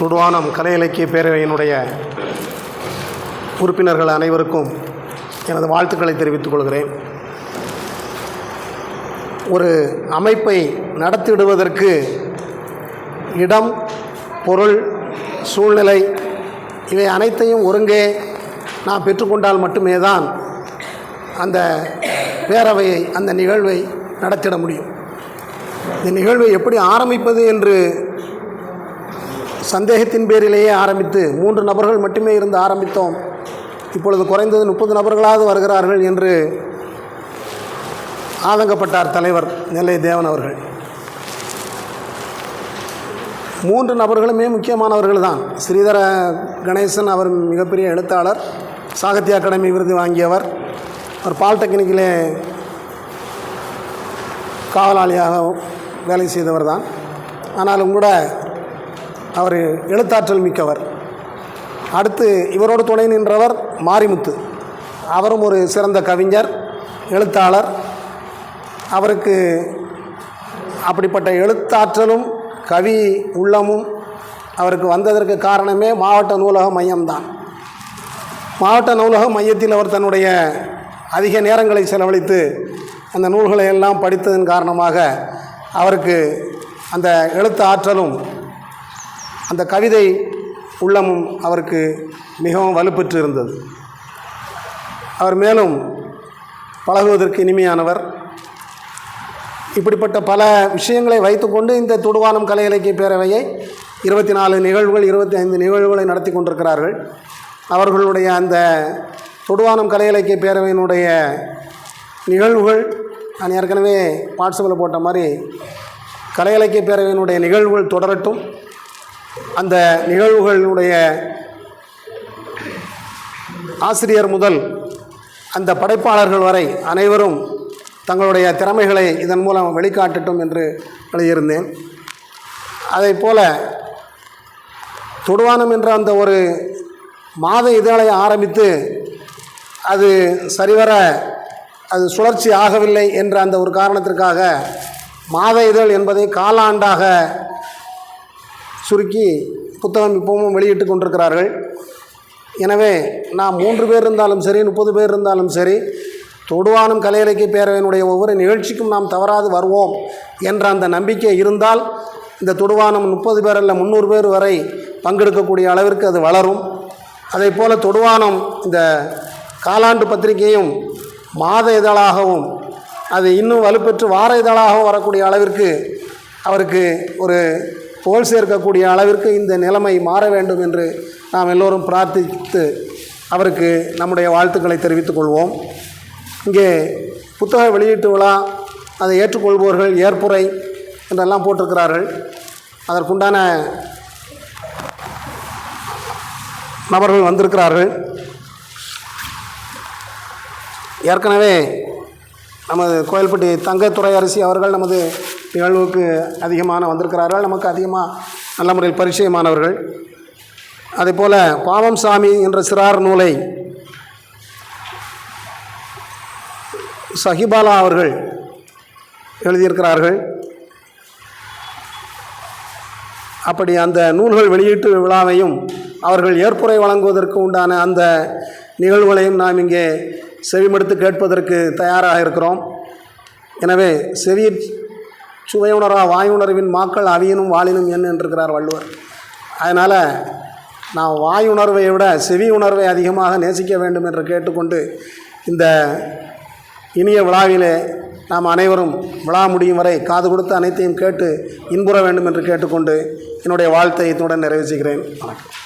துடுவானம் கலை இலக்கிய பேரவையினுடைய உறுப்பினர்கள் அனைவருக்கும் எனது வாழ்த்துக்களை தெரிவித்துக் கொள்கிறேன். ஒரு அமைப்பை நடத்திடுவதற்கு இடம் பொருள் சூழ்நிலை இவை அனைத்தையும் ஒருங்கே நான் பெற்றுக்கொண்டால் மட்டுமே தான் அந்த பேரவையை அந்த நிகழ்வை நடத்திட முடியும். இந்த நிகழ்வை எப்படி ஆரம்பிப்பது என்று சந்தேகத்தின் பேரிலேயே ஆரம்பித்து மூன்று நபர்கள் மட்டுமே இருந்து ஆரம்பித்தோம். இப்பொழுது குறைந்தது முப்பது நபர்களாவது வருகிறார்கள் என்று ஆதங்கப்பட்டார் தலைவர் நெல்லை தேவன் அவர்கள். மூன்று நபர்களுமே முக்கியமானவர்கள் தான். ஸ்ரீதர கணேசன் அவர் மிகப்பெரிய எழுத்தாளர் சாகித்ய அகாடமி விருது வாங்கியவர் அவர் பாலிடெக்னிக்கிலே காவலாளியாக வேலை செய்தவர் தான். ஆனாலும் கூட அவர் எழுத்தாற்றல் மிக்கவர். அடுத்து இவரோடு துணை நின்றவர் மாரிமுத்து. அவரும் ஒரு சிறந்த கவிஞர் எழுத்தாளர். அவருக்கு அப்படிப்பட்ட எழுத்தாற்றலும் கவி உள்ளமும் அவருக்கு வந்ததற்கு காரணமே மாவட்ட நூலக மையம்தான். மாவட்ட நூலக மையத்தில் அவர் தன்னுடைய அதிக நேரங்களை செலவழித்து அந்த நூல்களை எல்லாம் படித்ததன் காரணமாக அவருக்கு அந்த எழுத்து ஆற்றலும் அந்த கவிதை உள்ளமும் அவருக்கு மிகவும் வலுப்பெற்று இருந்தது அவர் மேலும் பழகுவதற்கு இனிமையானவர். இப்படிப்பட்ட பல விஷயங்களை வைத்துக்கொண்டு இந்த துடுவானம் கலை இலக்கிய பேரவையை இருபத்தி நாலு நிகழ்வுகள் இருபத்தி ஐந்து நிகழ்வுகளை நடத்தி கொண்டிருக்கிறார்கள். அவர்களுடைய அந்த தொடுவானம் கலை இலக்கிய பேரவையினுடைய நிகழ்வுகள் நான் ஏற்கனவே வாட்ஸ்அப்பில் போட்ட மாதிரி கலை இலக்கிய பேரவையினுடைய நிகழ்வுகள் தொடரட்டும். அந்த நிகழ்வுகளுடைய ஆசிரியர் முதல் அந்த படைப்பாளர்கள் வரை அனைவரும் தங்களுடைய திறமைகளை இதன் மூலம் வெளிக்காட்டட்டும் என்று எழுதியிருந்தேன். அதை போல தொடுவானம் என்ற அந்த ஒரு மாத இதழை ஆரம்பித்து அது சரிவர அது சுழற்சி ஆகவில்லை என்ற அந்த ஒரு காரணத்திற்காக மாத இதழ் என்பதை காலாண்டாக சுருக்கி புத்தகம் இப்பவும் வெளியிட்டு கொண்டிருக்கிறார்கள். எனவே நாம் மூன்று பேர் இருந்தாலும் சரி முப்பது பேர் இருந்தாலும் சரி தொடுவானம் கலை இலக்கிய பேரவையினுடைய ஒவ்வொரு நிகழ்ச்சிக்கும் நாம் தவறாது வருவோம் என்ற அந்த நம்பிக்கை இருந்தால் இந்த தொடுவானம் முப்பது பேர் அல்ல முந்நூறு பேர் வரை பங்கெடுக்கக்கூடிய அளவிற்கு அது வளரும். அதே போல் தொடுவானம் இந்த காலாண்டு பத்திரிகையும் மாத இதழாகவும் அது இன்னும் வலுப்பெற்று வார இதழாகவும் வரக்கூடிய அளவிற்கு அவருக்கு ஒரு புகழ் சேர்க்கக்கூடிய அளவிற்கு இந்த நிலைமை மாற வேண்டும் என்று நாம் எல்லோரும் பிரார்த்தித்து அவருக்கு நம்முடைய வாழ்த்துக்களை தெரிவித்துக் கொள்வோம். இங்கே புத்தக வெளியீட்டு விழா அதை ஏற்றுக்கொள்பவர்கள் ஏற்புரை என்றெல்லாம் போட்டிருக்கிறார்கள். அதற்குண்டான நபர்கள் வந்திருக்கிறார்கள். ஏற்கனவே நமது கோயில்பட்டி தங்கத்துறை அரசி அவர்கள் நமது நிகழ்வுக்கு அதிகமான வந்திருக்கிறார்கள். நமக்கு அதிகமாக நல்ல முறையில் பரிச்சயமானவர்கள். அதே போல் பாவம் சாமி என்ற சிறார் நூலை சஹிபாலா அவர்கள் எழுதியிருக்கிறார்கள். அப்படி அந்த நூல்கள் வெளியீட்டு விழாவையும் அவர்கள் ஏற்புரை வழங்குவதற்கு உண்டான அந்த நிகழ்வுகளையும் நாம் இங்கே செவிமடுத்து கேட்பதற்கு தயாராக இருக்கிறோம். எனவே செவி சுவையுணரா வாயுணர்வின் மாக்கள் அவியனும் வாழினும் என் என்றிருக்கிறார் வள்ளுவர். அதனால் நான் வாயுணர்வை விட செவி உணர்வை அதிகமாக நேசிக்க வேண்டும் என்று கேட்டுக்கொண்டு இந்த இனிய விழாவிலே நாம் அனைவரும் விழா முடியும் வரை காது கொடுத்து அனைத்தையும் கேட்டு இன்புற வேண்டும் என்று கேட்டுக்கொண்டு என்னுடைய வாழ்த்தை இத்துடன் நிறைவு செய்கிறேன். வணக்கம்